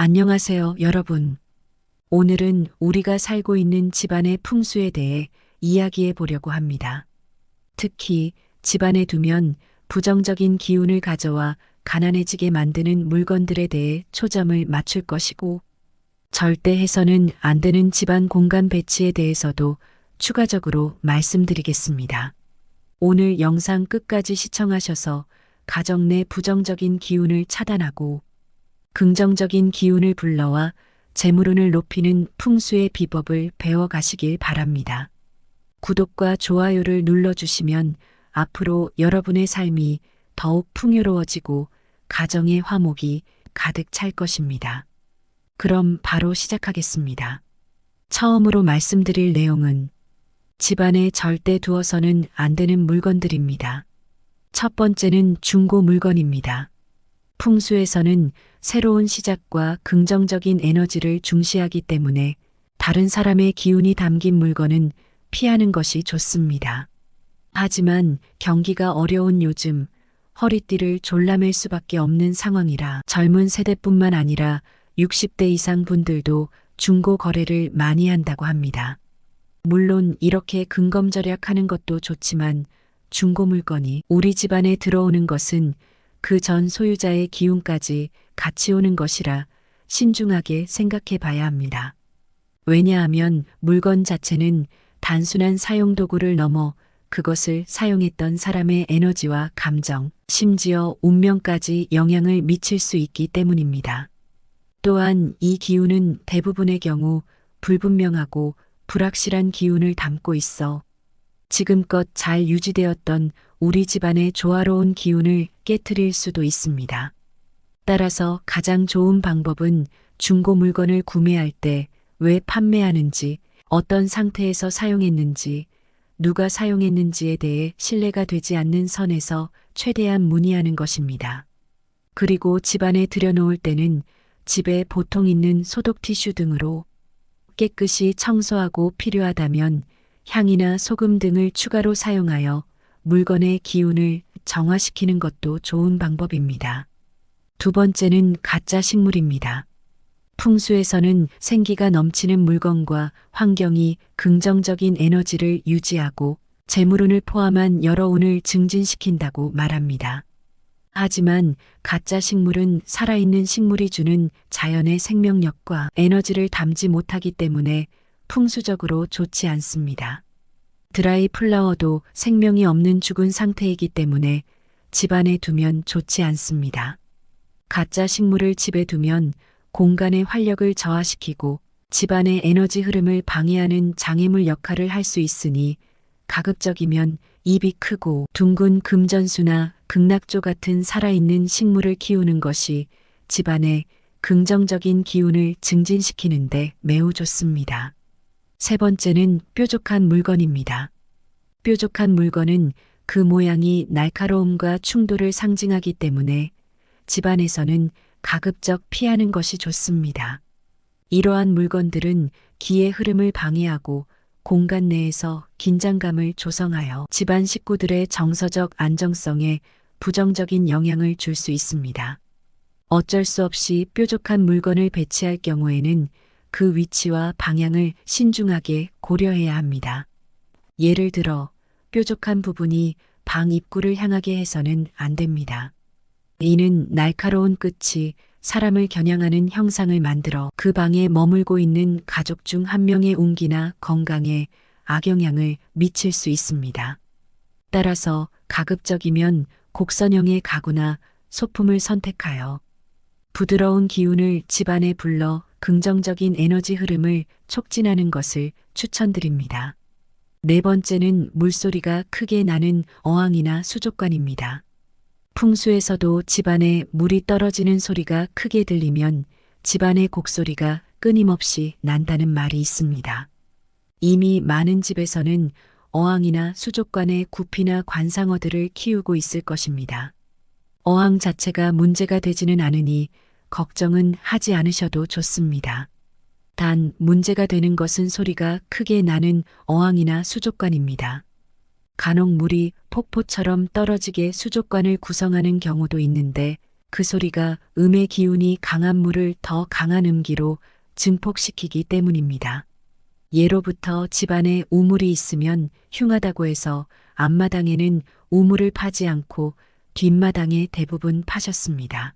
안녕하세요, 여러분. 오늘은 우리가 살고 있는 집안의 풍수에 대해 이야기해 보려고 합니다. 특히 집안에 두면 부정적인 기운을 가져와 가난해지게 만드는 물건들에 대해 초점을 맞출 것이고, 절대 해서는 안 되는 집안 공간 배치에 대해서도 추가적으로 말씀드리겠습니다. 오늘 영상 끝까지 시청하셔서 가정 내 부정적인 기운을 차단하고 긍정적인 기운을 불러와 재물운을 높이는 풍수의 비법을 배워가시길 바랍니다. 구독과 좋아요를 눌러주시면 앞으로 여러분의 삶이 더욱 풍요로워지고 가정의 화목이 가득 찰 것입니다. 그럼 바로 시작하겠습니다. 처음으로 말씀드릴 내용은 집안에 절대 두어서는 안 되는 물건들입니다. 첫 번째는 중고 물건입니다. 풍수에서는 새로운 시작과 긍정적인 에너지를 중시하기 때문에 다른 사람의 기운이 담긴 물건은 피하는 것이 좋습니다. 하지만 경기가 어려운 요즘 허리띠를 졸라맬 수밖에 없는 상황이라 젊은 세대뿐만 아니라 60대 이상 분들도 중고 거래를 많이 한다고 합니다. 물론 이렇게 근검절약하는 것도 좋지만 중고 물건이 우리 집안에 들어오는 것은 그 전 소유자의 기운까지 같이 오는 것이라 신중하게 생각해 봐야 합니다. 왜냐하면 물건 자체는 단순한 사용 도구를 넘어 그것을 사용했던 사람의 에너지와 감정, 심지어 운명까지 영향을 미칠 수 있기 때문입니다. 또한 이 기운은 대부분의 경우 불분명하고 불확실한 기운을 담고 있어 지금껏 잘 유지되었던 우리 집안의 조화로운 기운을 깨뜨릴 수도 있습니다. 따라서 가장 좋은 방법은 중고 물건을 구매할 때 왜 판매하는지, 어떤 상태에서 사용했는지, 누가 사용했는지에 대해 신뢰가 되지 않는 선에서 최대한 문의하는 것입니다. 그리고 집안에 들여놓을 때는 집에 보통 있는 소독 티슈 등으로 깨끗이 청소하고 필요하다면 향이나 소금 등을 추가로 사용하여 물건의 기운을 정화시키는 것도 좋은 방법입니다. 두 번째는 가짜 식물입니다. 풍수에서는 생기가 넘치는 물건과 환경이 긍정적인 에너지를 유지하고 재물운을 포함한 여러 운을 증진시킨다고 말합니다. 하지만 가짜 식물은 살아있는 식물이 주는 자연의 생명력과 에너지를 담지 못하기 때문에 풍수적으로 좋지 않습니다. 드라이 플라워도 생명이 없는 죽은 상태이기 때문에 집안에 두면 좋지 않습니다. 가짜 식물을 집에 두면 공간의 활력을 저하시키고 집안의 에너지 흐름을 방해하는 장애물 역할을 할 수 있으니 가급적이면 입이 크고 둥근 금전수나 극락조 같은 살아있는 식물을 키우는 것이 집안의 긍정적인 기운을 증진시키는데 매우 좋습니다. 세 번째는 뾰족한 물건입니다. 뾰족한 물건은 그 모양이 날카로움과 충돌을 상징하기 때문에 집안에서는 가급적 피하는 것이 좋습니다. 이러한 물건들은 기의 흐름을 방해하고 공간 내에서 긴장감을 조성하여 집안 식구들의 정서적 안정성에 부정적인 영향을 줄 수 있습니다. 어쩔 수 없이 뾰족한 물건을 배치할 경우에는 그 위치와 방향을 신중하게 고려해야 합니다. 예를 들어 뾰족한 부분이 방 입구를 향하게 해서는 안 됩니다. 이는 날카로운 끝이 사람을 겨냥하는 형상을 만들어 그 방에 머물고 있는 가족 중 한 명의 운기나 건강에 악영향을 미칠 수 있습니다. 따라서 가급적이면 곡선형의 가구나 소품을 선택하여 부드러운 기운을 집안에 불러 긍정적인 에너지 흐름을 촉진하는 것을 추천드립니다. 네 번째는 물소리가 크게 나는 어항이나 수족관입니다. 풍수에서도 집안에 물이 떨어지는 소리가 크게 들리면 집안의 곡소리가 끊임없이 난다는 말이 있습니다. 이미 많은 집에서는 어항이나 수족관의 구피나 관상어들을 키우고 있을 것입니다. 어항 자체가 문제가 되지는 않으니 걱정은 하지 않으셔도 좋습니다. 단 문제가 되는 것은 소리가 크게 나는 어항이나 수족관입니다. 간혹 물이 폭포처럼 떨어지게 수족관을 구성하는 경우도 있는데 그 소리가 음의 기운이 강한 물을 더 강한 음기로 증폭시키기 때문입니다. 예로부터 집안에 우물이 있으면 흉하다고 해서 앞마당에는 우물을 파지 않고 뒷마당에 대부분 파셨습니다.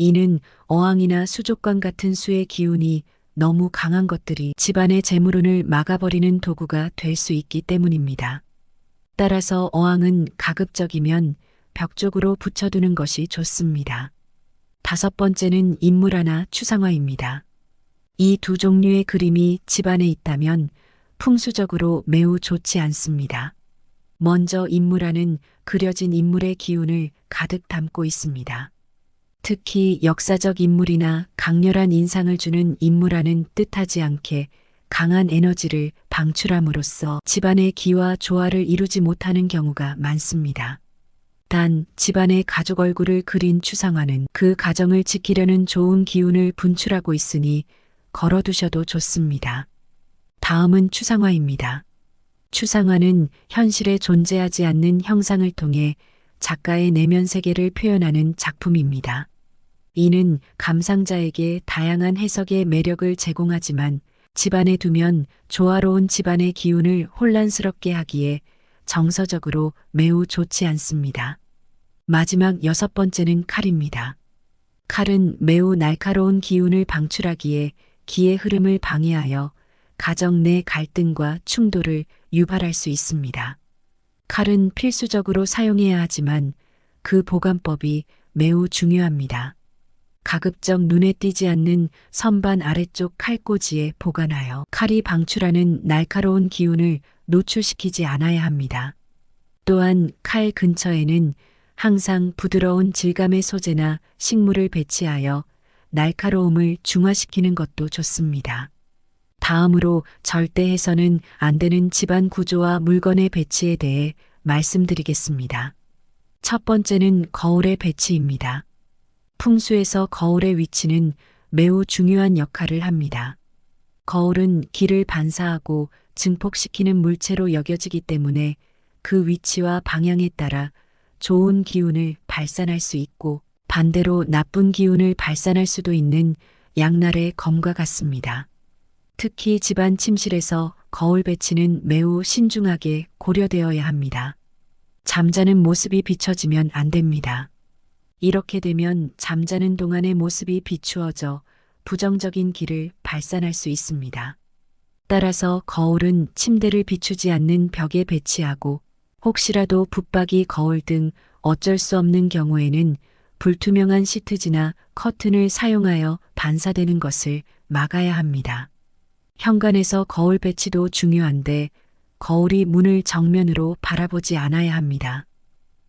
이는 어항이나 수족관 같은 수의 기운이 너무 강한 것들이 집안의 재물운을 막아버리는 도구가 될 수 있기 때문입니다. 따라서 어항은 가급적이면 벽 쪽으로 붙여두는 것이 좋습니다. 다섯 번째는 인물화나 추상화입니다. 이 두 종류의 그림이 집안에 있다면 풍수적으로 매우 좋지 않습니다. 먼저 인물화는 그려진 인물의 기운을 가득 담고 있습니다. 특히 역사적 인물이나 강렬한 인상을 주는 인물화는 뜻하지 않게 강한 에너지를 방출함으로써 집안의 기와 조화를 이루지 못하는 경우가 많습니다. 단 집안의 가족 얼굴을 그린 추상화는 그 가정을 지키려는 좋은 기운을 분출하고 있으니 걸어두셔도 좋습니다. 다음은 추상화입니다. 추상화는 현실에 존재하지 않는 형상을 통해 작가의 내면 세계를 표현하는 작품입니다. 이는 감상자에게 다양한 해석의 매력을 제공하지만 집안에 두면 조화로운 집안의 기운을 혼란스럽게 하기에 정서적으로 매우 좋지 않습니다. 마지막 여섯 번째는 칼입니다. 칼은 매우 날카로운 기운을 방출하기에 기의 흐름을 방해하여 가정 내 갈등과 충돌을 유발할 수 있습니다. 칼은 필수적으로 사용해야 하지만 그 보관법이 매우 중요합니다. 가급적 눈에 띄지 않는 선반 아래쪽 칼꽂이에 보관하여 칼이 방출하는 날카로운 기운을 노출시키지 않아야 합니다. 또한 칼 근처에는 항상 부드러운 질감의 소재나 식물을 배치하여 날카로움을 중화시키는 것도 좋습니다. 다음으로 절대 해서는 안 되는 집안 구조와 물건의 배치에 대해 말씀드리겠습니다. 첫 번째는 거울의 배치입니다. 풍수에서 거울의 위치는 매우 중요한 역할을 합니다. 거울은 길을 반사하고 증폭시키는 물체로 여겨지기 때문에 그 위치와 방향에 따라 좋은 기운을 발산할 수 있고 반대로 나쁜 기운을 발산할 수도 있는 양날의 검과 같습니다. 특히 집안 침실에서 거울 배치는 매우 신중하게 고려되어야 합니다. 잠자는 모습이 비춰지면 안 됩니다. 이렇게 되면 잠자는 동안의 모습이 비추어져 부정적인 길을 발산할 수 있습니다. 따라서 거울은 침대를 비추지 않는 벽에 배치하고 혹시라도 붙박이 거울 등 어쩔 수 없는 경우에는 불투명한 시트지나 커튼을 사용하여 반사되는 것을 막아야 합니다. 현관에서 거울 배치도 중요한데 거울이 문을 정면으로 바라보지 않아야 합니다.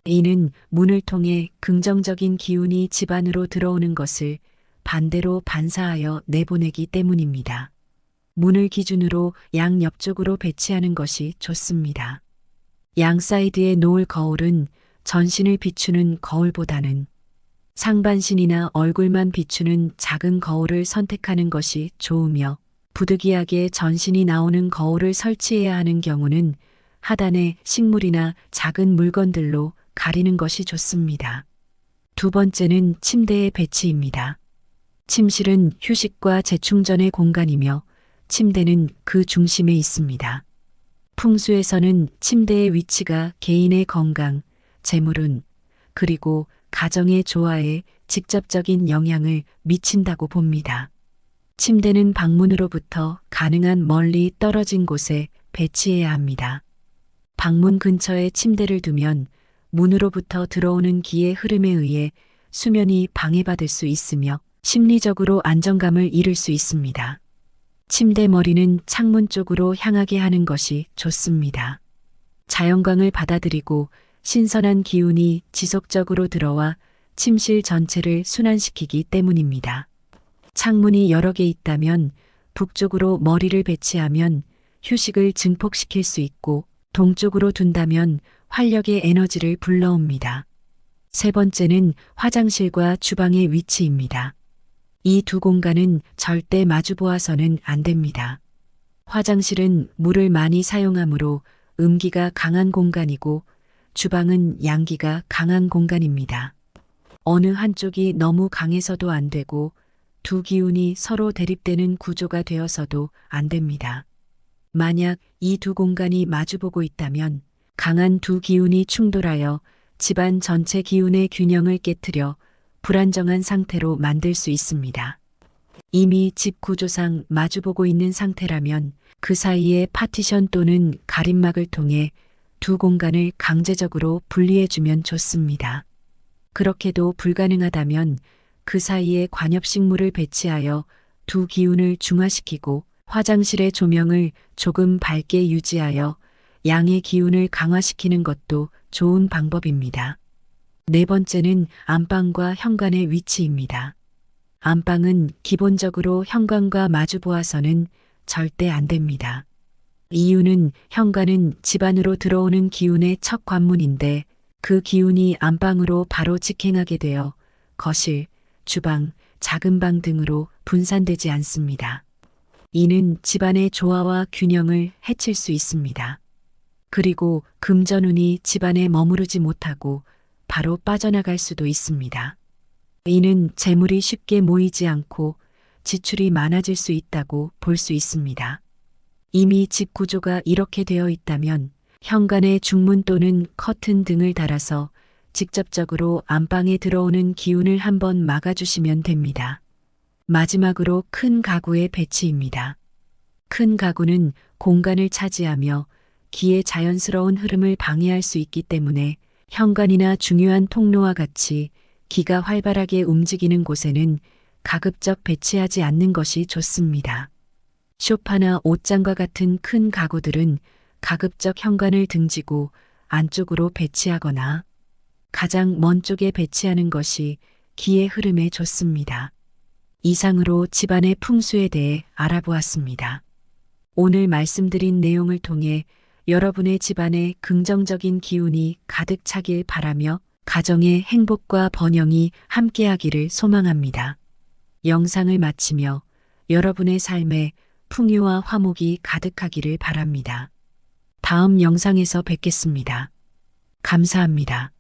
이는 문을 통해 긍정적인 기운이 집 안으로 들어오는 것을 반대로 반사하여 내보내기 때문입니다. 문을 기준으로 양 옆쪽으로 배치하는 것이 좋습니다. 양 사이드에 놓을 거울은 전신을 비추는 거울보다는 상반신이나 얼굴만 비추는 작은 거울을 선택하는 것이 좋으며 부득이하게 전신이 나오는 거울을 설치해야 하는 경우는 하단에 식물이나 작은 물건들로 가리는 것이 좋습니다. 두 번째는 침대의 배치입니다. 침실은 휴식과 재충전의 공간이며 침대는 그 중심에 있습니다. 풍수에서는 침대의 위치가 개인의 건강, 재물운, 그리고 가정의 조화에 직접적인 영향을 미친다고 봅니다. 침대는 방문으로부터 가능한 멀리 떨어진 곳에 배치해야 합니다. 방문 근처에 침대를 두면 문으로부터 들어오는 기의 흐름에 의해 수면이 방해받을 수 있으며 심리적으로 안정감을 잃을 수 있습니다. 침대 머리는 창문 쪽으로 향하게 하는 것이 좋습니다. 자연광을 받아들이고 신선한 기운이 지속적으로 들어와 침실 전체를 순환시키기 때문입니다. 창문이 여러 개 있다면 북쪽으로 머리를 배치하면 휴식을 증폭시킬 수 있고 동쪽으로 둔다면 활력의 에너지를 불러옵니다. 세 번째는 화장실과 주방의 위치입니다. 이 두 공간은 절대 마주 보아서는 안 됩니다. 화장실은 물을 많이 사용하므로 음기가 강한 공간이고 주방은 양기가 강한 공간입니다. 어느 한쪽이 너무 강해서도 안 되고 두 기운이 서로 대립되는 구조가 되어서도 안 됩니다. 만약 이 두 공간이 마주보고 있다면 강한 두 기운이 충돌하여 집안 전체 기운의 균형을 깨뜨려 불안정한 상태로 만들 수 있습니다. 이미 집 구조상 마주보고 있는 상태라면 그 사이에 파티션 또는 가림막을 통해 두 공간을 강제적으로 분리해주면 좋습니다. 그렇게도 불가능하다면 그 사이에 관엽식물을 배치하여 두 기운을 중화시키고 화장실의 조명을 조금 밝게 유지하여 양의 기운을 강화시키는 것도 좋은 방법입니다. 네 번째는 안방과 현관의 위치입니다. 안방은 기본적으로 현관과 마주 보아서는 절대 안 됩니다. 이유는 현관은 집 안으로 들어오는 기운의 첫 관문인데 그 기운이 안방으로 바로 직행하게 되어 거실, 주방, 작은 방 등으로 분산되지 않습니다. 이는 집안의 조화와 균형을 해칠 수 있습니다. 그리고 금전운이 집안에 머무르지 못하고 바로 빠져나갈 수도 있습니다. 이는 재물이 쉽게 모이지 않고 지출이 많아질 수 있다고 볼 수 있습니다. 이미 집 구조가 이렇게 되어 있다면 현관에 중문 또는 커튼 등을 달아서 직접적으로 안방에 들어오는 기운을 한번 막아주시면 됩니다. 마지막으로 큰 가구의 배치입니다. 큰 가구는 공간을 차지하며 기의 자연스러운 흐름을 방해할 수 있기 때문에 현관이나 중요한 통로와 같이 기가 활발하게 움직이는 곳에는 가급적 배치하지 않는 것이 좋습니다. 쇼파나 옷장과 같은 큰 가구들은 가급적 현관을 등지고 안쪽으로 배치하거나 가장 먼 쪽에 배치하는 것이 기의 흐름에 좋습니다. 이상으로 집안의 풍수에 대해 알아보았습니다. 오늘 말씀드린 내용을 통해 여러분의 집안에 긍정적인 기운이 가득 차길 바라며 가정의 행복과 번영이 함께하기를 소망합니다. 영상을 마치며 여러분의 삶에 풍요와 화목이 가득하기를 바랍니다. 다음 영상에서 뵙겠습니다. 감사합니다.